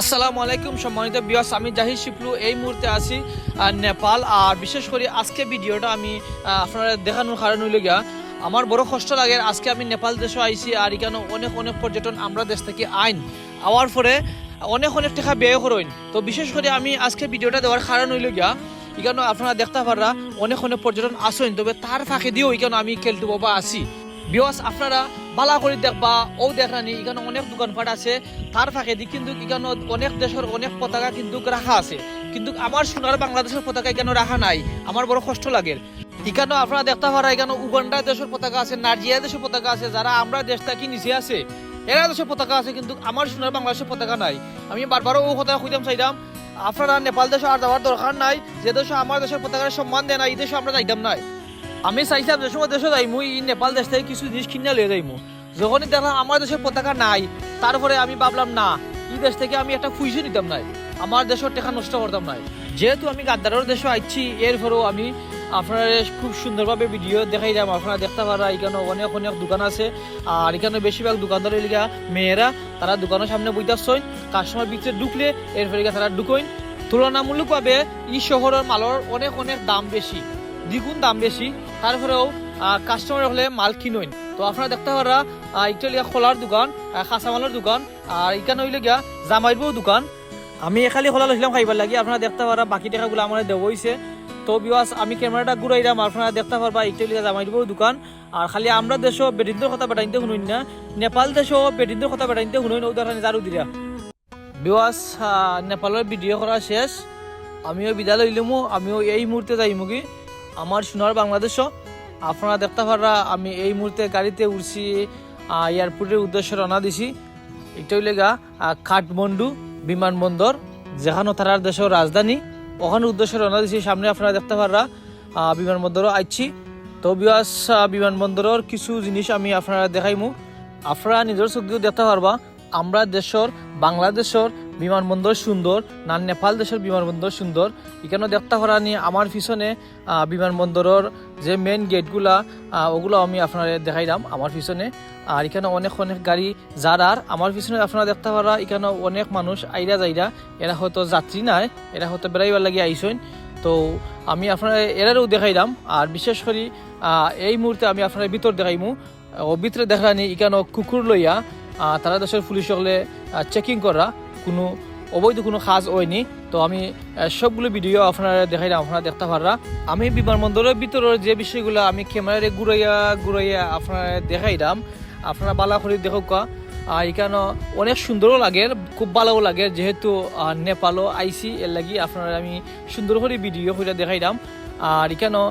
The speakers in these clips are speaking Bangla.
আসসালামু আলাইকুম সম্মানিত বিয়াস আমি জাহির শিপলু। এই মুহূর্তে আছি নেপাল। আর বিশেষ করে আজকে ভিডিওটা আমি আপনারা দেখানোর কারণ হইল গিয়া, আমার বড় কষ্ট লাগে আজকে আমি নেপাল দেশে আইছি আর এখানে অনেক অনেক পর্যটন আমরা দেশ থেকে আইন। আওয়ার পরে অনেক অনেক টাকা ব্যয় করইন তো বিশেষ করে আমি আজকে ভিডিওটা দেওয়ার কারণ হইল গিয়া, এখানে আপনারা দেখতে পাররা অনেক অনেক পর্যটন আসেন তবে তার ফাঁকে দিয়েও এখানে আমি খেলতে বাবা আছি। বিয়াস আপনারা বালা করে দেখবা, ও দেখানি এখানে অনেক দোকান দোকানপাট আছে, তার ফাঁকে দি, কিন্তু এখানে অনেক দেশের অনেক পতাকা কিন্তু রাখা আছে। কিন্তু আমার সোনার বাংলাদেশের পতাকা এখানে রাখা নাই, আমার বড় কষ্ট লাগে। এখানে আপনারা দেখতে পারা, এখানে উগান্ডা দেশের পতাকা আছে নার্জিয়া দেশের পতাকা আছে, যারা আমরা দেশটা কি নিচে আছে, এরা দেশের পতাকা আছে, কিন্তু আমার সোনার বাংলাদেশের পতাকা নাই। আমি বারবারও ও কথা খুঁজাম চাইলাম আপনারা নেপাল দেশে আর যাওয়ার দরকার নাই, যে দেশে আমার দেশের পতাকার সম্মান দেয় না এই দেশে আমরা যাইতাম নাই। আমি চাইছিলাম যে সময় দেশে যাইমু এই নেপাল দেশ থেকে কিছু জিনিস কিনে লিয়ে যাইমু। যখনই দেখলাম আমার দেশের পতাকা নাই তারপরে আমি ভাবলাম, না এই দেশ থেকে আমি একটা ফুইসে নিতাম নাই। আমার দেশের টাকা নষ্ট করতাম নাই। যেহেতু আমি গাদ্দারের দেশে আইছি এরপরেও আমি আপনারা খুব সুন্দরভাবে ভিডিও দেখাইলাম আপনারা দেখতে পারা এখানে অনেক অনেক দোকান আছে। আর এখানে বেশিরভাগ দোকানদারের লিগা মেয়েরা তারা দোকানের সামনে বইতাছইন কাস্টমার ভিতরে ঢুকলে এরপরে তারা ঢুকইন। তুলনামূলকভাবে এই শহরের মালের অনেক অনেক দাম বেশি দ্বিগুণ দাম বেশি। তারপরেও কাস্টমার হলে মাল কিনুন। তো আপনারা দেখতে পারা একটা লিগা খোলার দোকান কাঁচামালের দোকান, আর এখানে হইলে গিয়া জামাইরবও দোকান। আমি এখালি খোলা লইছিলাম খাইবার লাগি। আপনারা দেখতে পারা, বাকি টাকাগুলো আমার হয়েছে তো বিওয়াস আমি ক্যামেরাটা ঘুরাইলাম আপনারা দেখতে পারবা একটা লিগা জামাইরবও দোকান। আর খালি আমরা দেশও বেটিন্দ্র কথা বেটাইতে শুনুন না। নেপাল দেশও বেটিন্দ্র কথা বেটাইতে শুনুন। উদাহরণ জারু দিরা বিওয়াস নেপালের ভিডিও করা শেষ। আমিও বিদায় লইলামো। আমিও এই মুহূর্তে যাইমু কি? আমার সোনার বাংলাদেশও আপনারা দেখতে পারা আমি এই মুহূর্তে গাড়িতে উঠছি এয়ারপোর্টের উদ্দেশ্যে রওনা দিছি। এটা হইলে গা কাঠমান্ডু বিমানবন্দর যেখানে তারার দেশের রাজধানী। ওখানে উদ্দেশ্যে রওনা দিছি সামনে আপনারা দেখতে পারা আহ, বিমানবন্দরও আইছি। তো বিয়াস বিমানবন্দরের কিছু জিনিস আমি আপনারা দেখাইমু। আপনারা নিজের চোখ দেখতে পারবা আমরা দেশের বাংলাদেশের বিমানবন্দর সুন্দর না নেপাল দেশের বিমানবন্দর সুন্দর। এখানে দেখতে পারা নিয়ে আমার পিছনে বিমানবন্দরের যে মেন গেটগুলা ওগুলো আমি আপনারা দেখাইলাম আমার পিছনে। আর এখানে অনেক অনেক গাড়ি যার, আর আমার পিছনে আপনারা দেখতে পারা, এখানে অনেক মানুষ আইরা যাইরা, এরা হয়তো যাত্রী নাই, এরা হয়তো বেড়াইবার লাগি আইসেন তো আমি আপনারা, এরারও দেখাইলাম, আর বিশেষ করে এই মুহূর্তে আমি আপনার ভিতর দেখাইমু। ও ভিতরে দেখানি, এখানে কুকুর লইয়া তারা দেশের পুলিশ হলে চেকিং করা। কোনো অবৈধ কোনো কাজ হয়নি। তো আমি সবগুলো ভিডিও আপনারা দেখাইলাম, আপনারা দেখতে পাররা। আমি বিমানবন্দরের ভিতরের যে বিষয়গুলো আমি ক্যামেরারে ঘুরাইয়া ঘুরাইয়া আপনারা দেখাইলাম, আপনারা বালা করে দেখুক এখানে অনেক সুন্দরও লাগে, খুব ভালোও লাগে, যেহেতু নেপালও আইসি এর লাগি আপনারা আমি সুন্দর করে ভিডিও করে দেখাইলাম। আর এখানে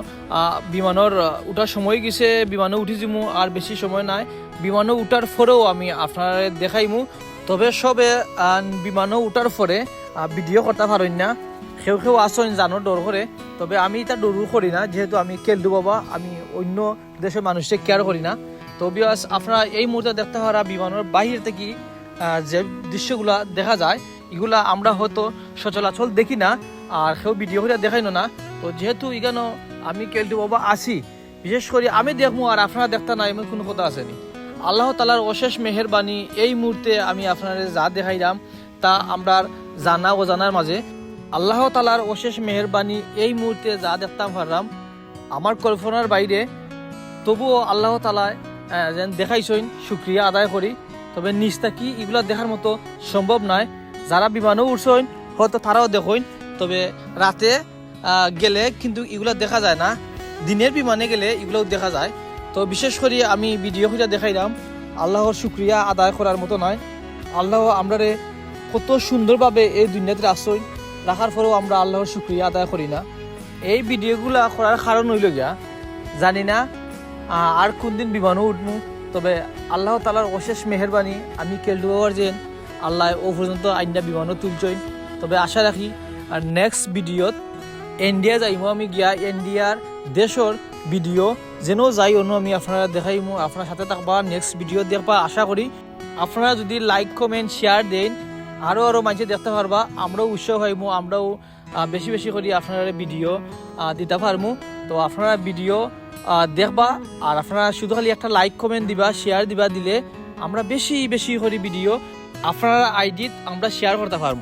বিমানের উঠার সময় গেছে, বিমানে উঠি যামু আর বেশি সময় নাই। বিমানে উঠার পরেও আমি আপনারা দেখাইমু। তবে সবে বিমানে উঠার পরে ভিডিও করতে পারেন না। কেউ কেউ আসেন জানো ডর করে তবে আমি এটা ডরু করি না, যেহেতু আমি কেলদু বাবা আমি অন্য দেশের মানুষকে কেয়ার করি না। তো বিয়াস আপনারা এই মুহূর্তে দেখতে পারা বিমানের বাহির থেকে যে দৃশ্যগুলা দেখা যায় এগুলা আমরা হয়তো সচলাচল দেখি না, আর কেউ ভিডিও করে দেখাই না। তো যেহেতু এখানে আমি কেলটু বাবা আসি বিশেষ করে আমি দেখব আর আপনারা দেখতে না এমন কোনো কথা আসেনি আল্লাহ তালার অশেষ মেহরবানি এই মুহূর্তে আমি আপনাদের যা দেখাইলাম, তা আমরা জানা ও জানার মাঝে। আল্লাহ তালার অশেষ মেহরবানি এই মুহূর্তে যা দেখতাম পারলাম আমার কল্পনার বাইরে তবুও আল্লাহ তালায় যেন দেখাইছইন শুক্রিয়া আদায় করি। তবে নিস্তা কি এগুলো দেখার মতো সম্ভব নয়। যারা বিমানও উঠছইন হয়তো তারাও দেখইন তবে রাতে গেলে কিন্তু এগুলো দেখা যায় না। দিনের বিমানে গেলে এগুলোও দেখা যায়। তো বিশেষ করে আমি ভিডিও খুঁজে দেখাইলাম, আল্লাহর শুক্রিয়া আদায় করার মতো নয়। আল্লাহ আমরারে কত সুন্দরভাবে এই দুনিয়াতে আশ্রয় রাখার পরেও আমরা আল্লাহর শুক্রিয়া আদায় করি না। এই ভিডিওগুলা করার কারণ হইল গিয়া, জানি না আর কোন দিন বিমানও উঠবো তবে আল্লাহ তালার অশেষ মেহরবানি, আমি কেলডুয়ার যেন আল্লাহ ও পর্যন্ত আইনটা বিমানও তুলছই তবে আশা রাখি, আর নেক্সট ভিডিওত ইন্ডিয়া যাইমো আমি গিয়া ইন্ডিয়ার দেশর ভিডিও যেন যাই অন্য আমি আপনারা দেখাইমু আপনার সাথে থাকবা নেক্সট ভিডিও দেখবা, আশা করি আপনারা যদি লাইক কমেন্ট শেয়ার দেন আরও আরও মানুষে দেখতে পারবা, আমরাও উৎসাহ হইমু আমরাও বেশি বেশি করে আপনারা ভিডিও দিতে পারমু। তো আপনারা ভিডিও দেখবা, আর আপনারা শুধু খালি একটা লাইক কমেন্ট দিবা শেয়ার দিবা, দিলে আমরা বেশি বেশি করে ভিডিও আপনারা আইডিত আমরা শেয়ার করতে পারব